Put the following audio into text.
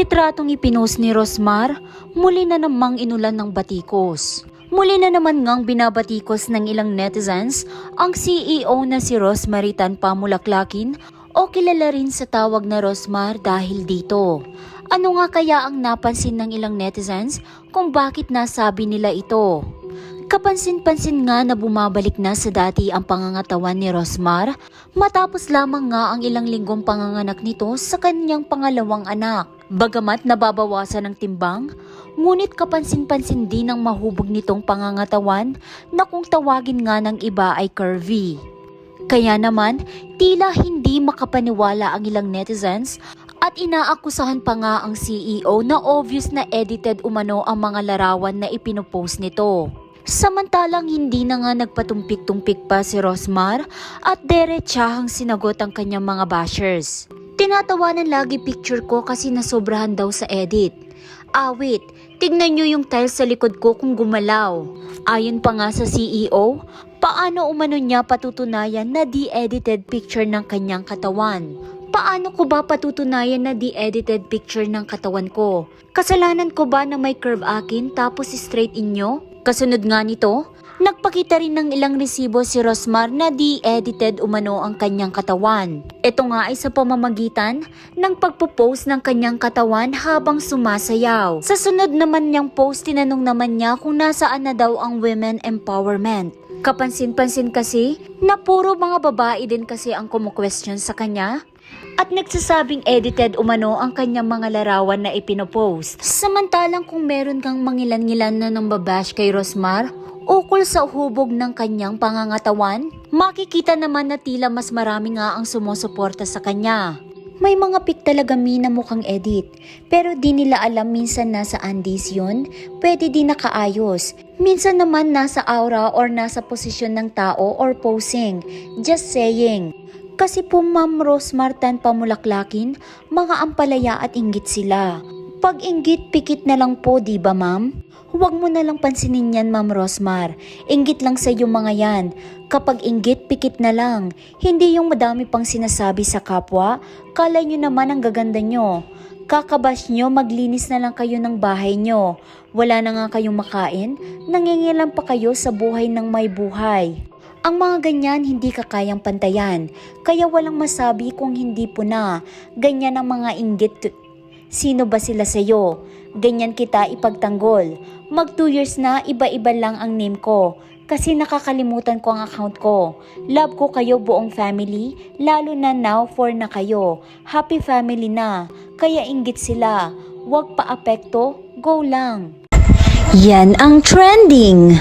litratong ipinost ni Rosmar, muli na namang inulan ng batikos. Muli na naman ngang binabatikos ng ilang netizens ang CEO na si Rosmary Tan Pamulaklakin o kilala rin sa tawag na Rosmar dahil dito. Ano nga kaya ang napansin ng ilang netizens kung bakit nasabi nila ito? Kapansin-pansin nga na bumabalik na sa dati ang pangangatawan ni Rosmar matapos lamang nga ang ilang linggong panganganak nito sa kanyang pangalawang anak. Bagamat nababawasan ng timbang, ngunit kapansin-pansin din ang mahubog nitong pangangatawan na kung tawagin nga ng iba ay curvy. Kaya naman, tila hindi makapaniwala ang ilang netizens at inaakusahan pa nga ang CEO na obvious na edited umano ang mga larawan na ipinopost nito. Samantalang hindi na nga nagpatumpik-tumpik pa si Rosmar at derechahang sinagot ang kanyang mga bashers. Tinatawanan lagi picture ko kasi nasobrahan daw sa edit. Awit, tignan nyo yung tiles sa likod ko kung gumalaw. Ayon pa nga sa CEO, paano umano niya patutunayan na de-edited picture ng kanyang katawan? Paano ko ba patutunayan na de-edited picture ng katawan ko? Kasalanan ko ba na may curve akin tapos straight inyo? Kasunod nga nito, nagpakita rin ng ilang resibo si Rosmar na de-edited umano ang kanyang katawan. Ito nga ay sa pamamagitan ng pagpo-post ng kanyang katawan habang sumasayaw. Sa sunod naman niyang post, tinanong naman niya kung nasaan na daw ang women empowerment. Kapansin-pansin kasi na puro mga babae din kasi ang kumu-question sa kanya at nagsasabing edited umano ang kanyang mga larawan na ipinopost. Samantalang kung meron kang mangilan-ngilan na ng babash kay Rosmar, ukol sa hubog ng kanyang pangangatawan, makikita naman na tila mas marami nga ang sumusuporta sa kanya. May mga pic talaga mi na mukhang edit, pero di nila alam minsan nasa undies yun, pwede di nakaayos. Minsan naman nasa aura or nasa posisyon ng tao or posing. Just saying. Kasi po Ma'am Rose Martan pamulaklakin, mga ampalaya at inggit sila. Pag inggit, pikit na lang po, di ba ma'am? Huwag mo na lang pansinin yan, Ma'am Rosmar. Inggit lang sa iyo mga yan. Kapag inggit, pikit na lang. Hindi yung madami pang sinasabi sa kapwa. Kala nyo naman ang gaganda nyo. Kakabas nyo, maglinis na lang kayo ng bahay nyo. Wala na nga kayong makain, nangingilam pa kayo sa buhay ng may buhay. Ang mga ganyan hindi ka kayang pantayan, kaya walang masabi kung hindi po na. Ganyan ang mga inggit. Sino ba sila sa'yo? Ganyan kita ipagtanggol. Mag 2 years na, iba-iba lang ang name ko. Kasi nakakalimutan ko ang account ko. Love ko kayo buong family, lalo na now for na kayo. Happy family na. Kaya inggit sila. Huwag pa apekto, go lang. Yan ang trending.